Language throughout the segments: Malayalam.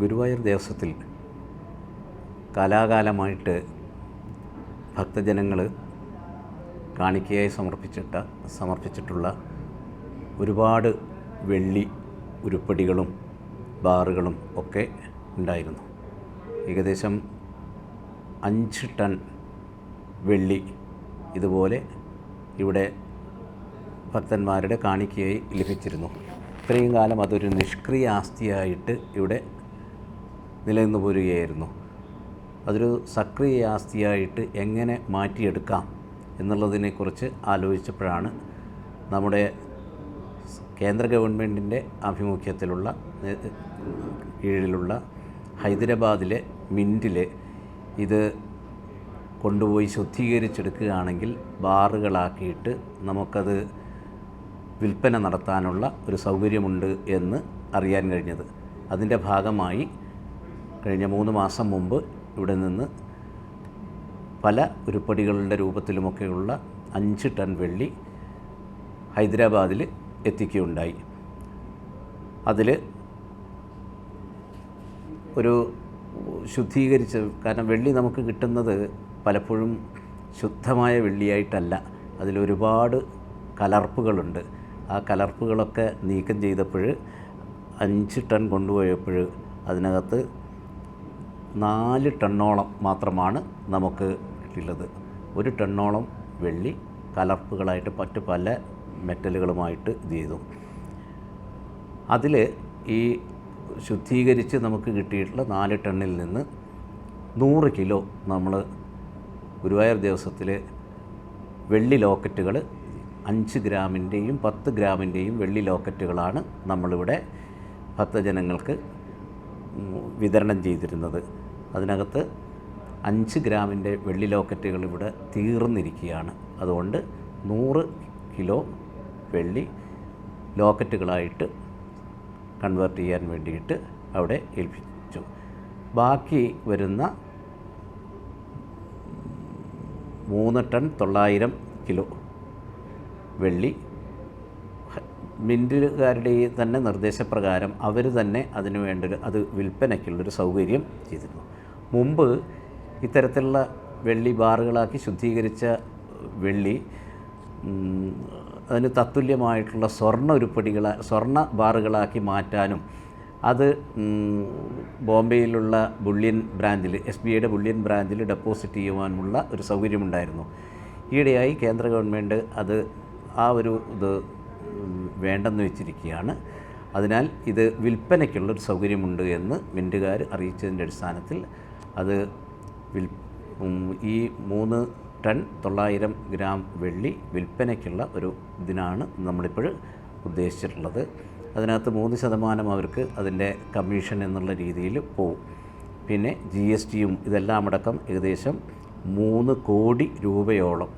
ഗുരുവായൂർ ദേവസ്വത്തിൽ കാലാകാലമായിട്ട് ഭക്തജനങ്ങൾ കാണിക്കയായി സമർപ്പിച്ചിട്ട സമർപ്പിച്ചിട്ടുള്ള ഒരുപാട് വെള്ളി ഉരുപ്പടികളും ബാറുകളും ഒക്കെ ഉണ്ടായിരുന്നു. ഏകദേശം അഞ്ച് ടൺ വെള്ളി ഇതുപോലെ ഇവിടെ ഭക്തന്മാരുടെ കാണിക്കയായി ലഭിച്ചിരുന്നു. ഇത്രയും കാലം അതൊരു നിഷ്ക്രിയ ആസ്തിയായിട്ട് ഇവിടെ നിലനിന്ന് പോരുകയായിരുന്നു. അതൊരു സക്രിയ ആസ്തിയായിട്ട് എങ്ങനെ മാറ്റിയെടുക്കാം എന്നുള്ളതിനെക്കുറിച്ച് ആലോചിച്ചപ്പോഴാണ് നമ്മുടെ കേന്ദ്ര ഗവൺമെന്റിന്റെ ആഭിമുഖ്യത്തിലുള്ള കീഴിലുള്ള ഹൈദരാബാദിലെ മിന്റിൽ ഇത് കൊണ്ടുപോയി ശുദ്ധീകരിച്ചെടുക്കുകയാണെങ്കിൽ ബാറുകളാക്കിയിട്ട് നമുക്കത് വിൽപ്പന നടത്താനുള്ള ഒരു സൗകര്യമുണ്ട് എന്ന് അറിയാൻ കഴിഞ്ഞത്. അതിന്റെ ഭാഗമായി കഴിഞ്ഞ മൂന്ന് മാസം മുമ്പ് ഇവിടെ നിന്ന് പല ഉരുപ്പടികളുടെ രൂപത്തിലുമൊക്കെയുള്ള അഞ്ച് ടൺ വെള്ളി ഹൈദരാബാദിൽ എത്തിക്കുകയുണ്ടായി. അതിൽ ഒരു ശുദ്ധീകരിച്ച് കാരണം വെള്ളി നമുക്ക് കിട്ടുന്നത് പലപ്പോഴും ശുദ്ധമായ വെള്ളിയായിട്ടല്ല. അതിലൊരുപാട് കലർപ്പുകളുണ്ട്. ആ കലർപ്പുകളൊക്കെ നീക്കം ചെയ്തപ്പോൾ അഞ്ച് ടൺ കൊണ്ടുപോയപ്പോൾ അതിനകത്ത് നാല് ടണ്ണോളം മാത്രമാണ് നമുക്ക് കിട്ടിയുള്ളത് ഒരു ടണ്ണോളം വെള്ളി കലർപ്പുകളായിട്ട് മറ്റ് പല മെറ്റലുകളുമായിട്ട് ഇത് ചെയ്തു. അതിൽ ഈ ശുദ്ധീകരിച്ച് നമുക്ക് കിട്ടിയിട്ടുള്ള നാല് ടണ്ണിൽ നിന്ന് നൂറ് കിലോ നമ്മൾ ഗുരുവായൂർ ദിവസത്തിൽ വെള്ളി ലോക്കറ്റുകൾ അഞ്ച് ഗ്രാമിന്റെയും പത്ത് ഗ്രാമിന്റെയും വെള്ളി ലോക്കറ്റുകളാണ് നമ്മളിവിടെ ഭക്തജനങ്ങൾക്ക് വിതരണം ചെയ്തിരുന്നത്. അതിനകത്ത് അഞ്ച് ഗ്രാമിന്റെ വെള്ളി ലോക്കറ്റുകൾ ഇവിടെ തീർന്നിരിക്കുകയാണ്. അതുകൊണ്ട് നൂറ് കിലോ വെള്ളി ലോക്കറ്റുകളായിട്ട് കൺവേർട്ട് ചെയ്യാൻ വേണ്ടിയിട്ട് അവിടെ ഏൽപ്പിച്ചു. ബാക്കി വരുന്ന മൂന്ന് ടൺ തൊള്ളായിരം കിലോ വെള്ളി മിന്റുകാരുടെ തന്നെ നിർദ്ദേശപ്രകാരം അവർ തന്നെ അതിനു വേണ്ടൊരു അത് വിൽപ്പനയ്ക്കുള്ളൊരു സൗകര്യം ചെയ്തിരുന്നു. മുമ്പ് ഇത്തരത്തിലുള്ള വെള്ളി ബാറുകളാക്കി ശുദ്ധീകരിച്ച വെള്ളി അതിന് തത്തുല്യമായിട്ടുള്ള സ്വർണ ഉരുപ്പടികൾ സ്വർണ ബാറുകളാക്കി മാറ്റാനും അത് ബോംബെയിലുള്ള ബുള്ളിയൻ ബ്രാഞ്ചിൽ എസ് ബി ഐയുടെ ബുള്ളിയൻ ബ്രാഞ്ചിൽ ഡെപ്പോസിറ്റ് ചെയ്യുവാനുള്ള ഒരു സൗകര്യമുണ്ടായിരുന്നു. ഈയിടെയായി കേന്ദ്ര ഗവൺമെന്റ് അത് ആ ഒരു ഇത് വേണ്ടെന്ന് വെച്ചിരിക്കുകയാണ്. അതിനാൽ ഇത് വിൽപ്പനയ്ക്കുള്ളൊരു സൗകര്യമുണ്ട് എന്ന് മിന്റുകാർ അറിയിച്ചതിന്റെ അടിസ്ഥാനത്തിൽ അത് വിൽ ഈ മൂന്ന് ടൺ തൊള്ളായിരം ഗ്രാം വെള്ളി വിൽപ്പനയ്ക്കുള്ള ഒരു ഇതിനാണ് നമ്മളിപ്പോൾ ഉദ്ദേശിച്ചിട്ടുള്ളത്. അതിനകത്ത് മൂന്ന് ശതമാനം അവർക്ക് അതിന്റെ കമ്മീഷൻ എന്നുള്ള രീതിയിൽ പോവും. പിന്നെ ജി എസ് ടിയും ഇതെല്ലാം അടക്കം ഏകദേശം മൂന്ന് കോടി രൂപയോളം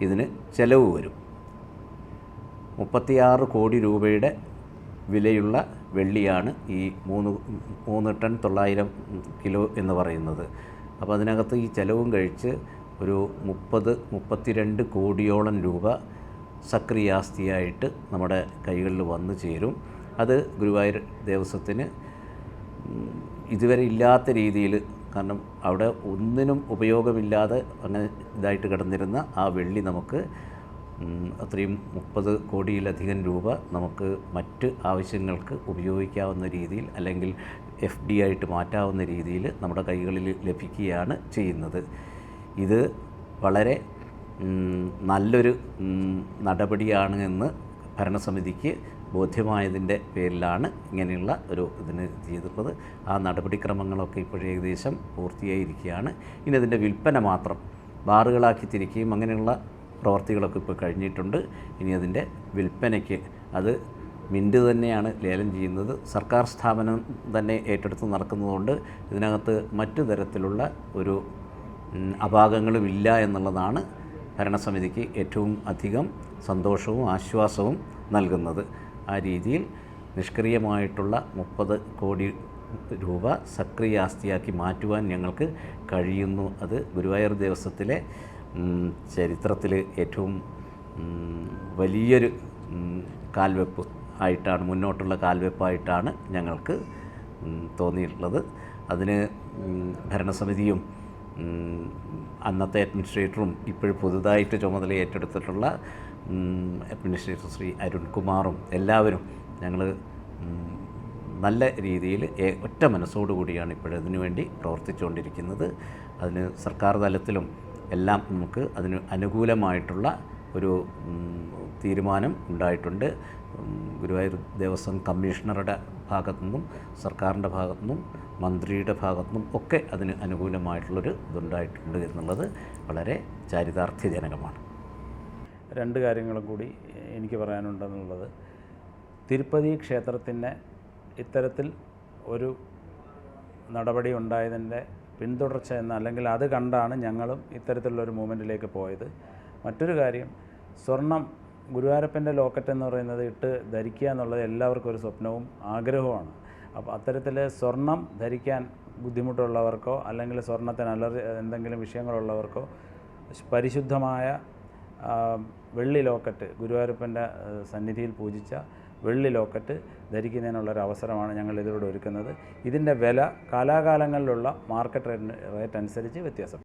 ഇതിന് ചിലവ് വരും. മുപ്പത്തിയാറ് കോടി രൂപയുടെ വിലയുള്ള വെള്ളിയാണ് ഈ മൂന്ന് മൂന്ന് ടൺ തൊള്ളായിരം കിലോ എന്ന് പറയുന്നത്. അപ്പോൾ അതിനകത്ത് ഈ ചിലവും കഴിച്ച് ഒരു മുപ്പത് മുപ്പത്തിരണ്ട് കോടിയോളം രൂപ സക്രിയാസ്തിയായിട്ട് നമ്മുടെ കൈകളിൽ വന്നു ചേരും. അത് ഗുരുവായൂർ ദേവസ്വത്തിന് ഇതുവരെ ഇല്ലാത്ത രീതിയിൽ കാരണം അവിടെ ഒന്നിനും ഉപയോഗമില്ലാതെ അങ്ങനെ ഇതായിട്ട് കിടന്നിരുന്ന ആ വെള്ളി നമുക്ക് അത്രയും മുപ്പത് കോടിയിലധികം രൂപ നമുക്ക് മറ്റ് ആവശ്യങ്ങൾക്ക് ഉപയോഗിക്കാവുന്ന രീതിയിൽ അല്ലെങ്കിൽ എഫ് ഡി ആയിട്ട് മാറ്റാവുന്ന രീതിയിൽ നമ്മുടെ കൈകളിൽ ലഭിക്കുകയാണ് ചെയ്യുന്നത്. ഇത് വളരെ നല്ലൊരു നടപടിയാണ് എന്ന് ഭരണസമിതിക്ക് ബോധ്യമായതിന്റെ പേരിലാണ് ഇങ്ങനെയുള്ള ഒരു ഇതിന് ചെയ്തിട്ടുള്ളത്. ആ നടപടിക്രമങ്ങളൊക്കെ ഇപ്പോഴേ ഏകദേശം പൂർത്തിയായിരിക്കുകയാണ്. ഇനി അതിന്റെ വിൽപ്പന മാത്രം ബാറുകളാക്കി തിരിക്കുകയും അങ്ങനെയുള്ള പ്രവർത്തികളൊക്കെ ഇപ്പോൾ കഴിഞ്ഞിട്ടുണ്ട്. ഇനി അതിന്റെ വിൽപ്പനയ്ക്ക് അത് മിന്റ് തന്നെയാണ് ലേലം ചെയ്യുന്നത്. സർക്കാർ സ്ഥാപനം തന്നെ ഏറ്റെടുത്ത് നടക്കുന്നതുകൊണ്ട് ഇതിനകത്ത് മറ്റു തരത്തിലുള്ള ഒരു അപാകങ്ങളുമില്ല എന്നുള്ളതാണ് ഭരണസമിതിക്ക് ഏറ്റവും അധികം സന്തോഷവും ആശ്വാസവും നൽകുന്നത്. ആ രീതിയിൽ നിഷ്ക്രിയമായിട്ടുള്ള മുപ്പത് കോടി രൂപ സക്രിയ ആസ്തിയാക്കി മാറ്റുവാൻ ഞങ്ങൾക്ക് കഴിയുന്നു. അത് ഗുരുവായൂർ ദേവസ്വത്തിലെ ചരിത്രത്തിൽ ഏറ്റവും വലിയൊരു കാൽവെപ്പ് ആയിട്ടാണ് മുന്നോട്ടുള്ള കാൽവെപ്പായിട്ടാണ് ഞങ്ങൾക്ക് തോന്നിയിട്ടുള്ളത്. അതിന് ഭരണസമിതിയും അന്നത്തെ അഡ്മിനിസ്ട്രേറ്ററും ഇപ്പോഴും പുതുതായിട്ട് ചുമതല ഏറ്റെടുത്തിട്ടുള്ള അഡ്മിനിസ്ട്രേറ്റർ ശ്രീ അരുൺകുമാറും എല്ലാവരും ഞങ്ങൾ നല്ല രീതിയിൽ ഒറ്റ മനസ്സോടുകൂടിയാണ് ഇപ്പോഴതിനു വേണ്ടി പ്രവർത്തിച്ചുകൊണ്ടിരിക്കുന്നത്. അതിന് സർക്കാർ തലത്തിലും എല്ലാം നമുക്ക് അതിന് അനുകൂലമായിട്ടുള്ള ഒരു തീരുമാനം ഉണ്ടായിട്ടുണ്ട്. ഗുരുവായൂർ ദേവസ്വം കമ്മീഷണറുടെ ഭാഗത്തു നിന്നും സർക്കാരിന്റെ ഭാഗത്തു നിന്നും മന്ത്രിയുടെ ഭാഗത്തു നിന്നും ഒക്കെ അതിന് അനുകൂലമായിട്ടുള്ളൊരു ഇതുണ്ടായിട്ടുണ്ട് എന്നുള്ളത് വളരെ ചാരിതാർത്ഥ്യജനകമാണ്. രണ്ട് കാര്യങ്ങളും കൂടി എനിക്ക് പറയാനുണ്ടെന്നുള്ളത്. തിരുപ്പതി ക്ഷേത്രത്തിന് ഇത്തരത്തിൽ ഒരു നടപടി ഉണ്ടായതിന്റെ പിന്തുടർച്ച എന്ന അല്ലെങ്കിൽ അത് കണ്ടാണ് ഞങ്ങളും ഇത്തരത്തിലുള്ള ഒരു മൂവ്മെന്റിലേക്ക് പോയത്. മറ്റൊരു കാര്യം സ്വർണം ഗുരുവായൂരപ്പന്റെ ലോക്കറ്റ് എന്ന് പറയുന്നത് ഇട്ട് ധരിക്കുക എന്നുള്ളത് എല്ലാവർക്കും ഒരു സ്വപ്നവും ആഗ്രഹവുമാണ്. അപ്പോൾ അത്തരത്തിൽ സ്വർണം ധരിക്കാൻ ബുദ്ധിമുട്ടുള്ളവർക്കോ അല്ലെങ്കിൽ സ്വർണത്തിന് അലർജി എന്തെങ്കിലും വിഷയങ്ങളുള്ളവർക്കോ പരിശുദ്ധമായ വെള്ളി ലോക്കറ്റ് ഗുരുവായൂരപ്പന്റെ സന്നിധിയിൽ പൂജിച്ച വെള്ളി ലോക്കറ്റ് ധരിക്കുന്നതിനുള്ളൊരു അവസരമാണ് ഞങ്ങൾ ഇതിലൂടെ ഒരുക്കുന്നത്. ഇതിന്റെ വില കാലാകാലങ്ങളിലുള്ള മാർക്കറ്റ് റേറ്റ് അനുസരിച്ച് വ്യത്യാസം